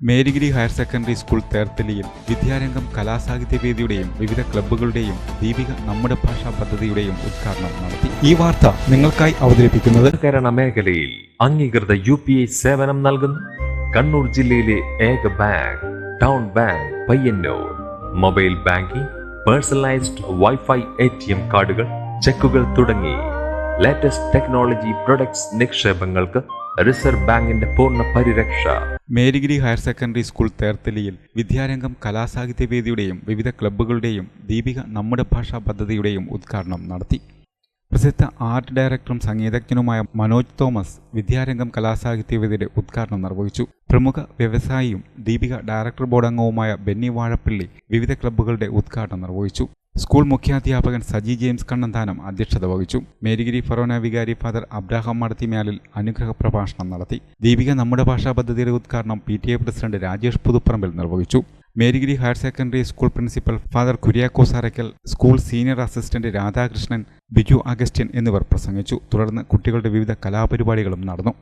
Marygiri higher secondary school തേർത്തലിയിൽ വിദ്യാരംഗം കലാസാഹിത്യവേദിയുടെയും വിവിധ ക്ലബ്ബുകളുടെയും ദീപിക നമ്മുടെ ഭാഷാ പദ്ധതിയുടെയും ഉദ്ഘാടനം നടത്തി. ഈ വാർത്ത നിങ്ങൾക്കായി അവതരിപ്പിക്കുന്നത് കേരള മേഖലയിൽ അംഗീകൃത യു പി ഐ സേവനം നൽകുന്നു. കണ്ണൂർ ജില്ലയിലെ ഏക bank town bank Payyanur. Mobile banking personalised wifi A T M കാർഡുകൾ ചെക്കുകൾ തുടങ്ങി. ലേറ്റസ്റ്റ് ടെക്നോളജി പ്രൊഡക്ട്സ് നിക്ഷേപങ്ങൾക്ക് റിസർവ് ബാങ്കിന്റെ പൂർണ പരിരക്ഷ. മേരിഗിരി ഹയർ സെക്കൻഡറി സ്കൂൾ തേർത്തലിയിൽ വിദ്യാരംഗം കലാസാഹിത്യവേദിയുടെയും വിവിധ ക്ലബ്ബുകളുടെയും ദീപിക നമ്മുടെ ഭാഷാ പദ്ധതിയുടെയും ഉദ്ഘാടനം നടത്തി. പ്രസിദ്ധ ആർട്ട് ഡയറക്ടറും സംഗീതജ്ഞനുമായ മനോജ് തോമസ് വിദ്യാരംഗം കലാസാഹിത്യവേദിയുടെ ഉദ്ഘാടനം നിർവഹിച്ചു. പ്രമുഖ വ്യവസായിയും ദീപിക ഡയറക്ടർ ബോർഡ് അംഗവുമായ ബെന്നി വാഴപ്പള്ളി വിവിധ ക്ലബ്ബുകളുടെ ഉദ്ഘാടനം നിർവഹിച്ചു. സ്കൂൾ മുഖ്യാധ്യാപകൻ സജി ജെയിംസ് കണ്ണന്താനം അധ്യക്ഷത വഹിച്ചു. മേരിഗിരി ഫറോന വികാരി ഫാദർ അബ്രാഹാം മടത്തിമ്യാലിൽ അനുഗ്രഹ പ്രഭാഷണം നടത്തി. ദീപിക നമ്മുടെ ഭാഷാ പദ്ധതിയുടെ ഉദ്ഘാടനം P T A president Rajesh Puthuparambil നിർവഹിച്ചു. Marygiri higher secondary school principal father Kuriakose school senior assistant Radhakrishnan Biju Augustine എന്നിവർ പ്രസംഗിച്ചു. തുടർന്ന് കുട്ടികളുടെ വിവിധ കലാപരിപാടികളും നടന്നു.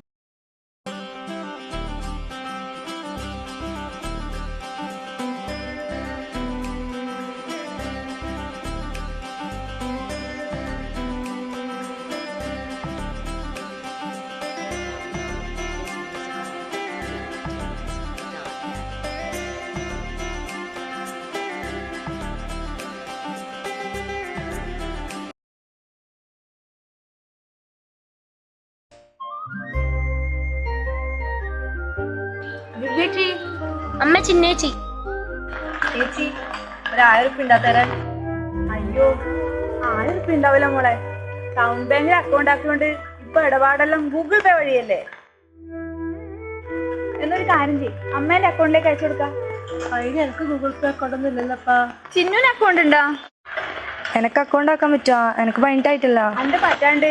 ചേച്ചി അമ്മ ചിന്നേച്ചി ചേച്ചി ഒരു ആയിരം ഉണ്ടാ തരാൻ അയ്യോ ആയിരം ഉണ്ടാവില്ല മോളെ. ടൗൺ ബാങ്കിൽ അക്കൗണ്ട് ആക്കിയോണ്ട് ഇപ്പൊ ഇടപാടെല്ലാം ഗൂഗിൾ പേ വഴിയല്ലേ? എന്നൊരു കാര്യം ചെയ്യും. അമ്മേന്റെ അക്കൗണ്ടിലേക്ക് അയച്ചു കൊടുക്കാം. അതിന് എനിക്ക് ഗൂഗിൾ പേ അക്കൗണ്ട് ഒന്നും ഇല്ലല്ലപ്പാ. ചിന്നുവിന് അക്കൗണ്ട് ഉണ്ടോ? എനക്ക് അക്കൗണ്ട് ആക്കാൻ പറ്റുമോ എനിക്ക് പതിനെട്ടായിട്ടില്ല അന്റെ പറ്റാണ്ട്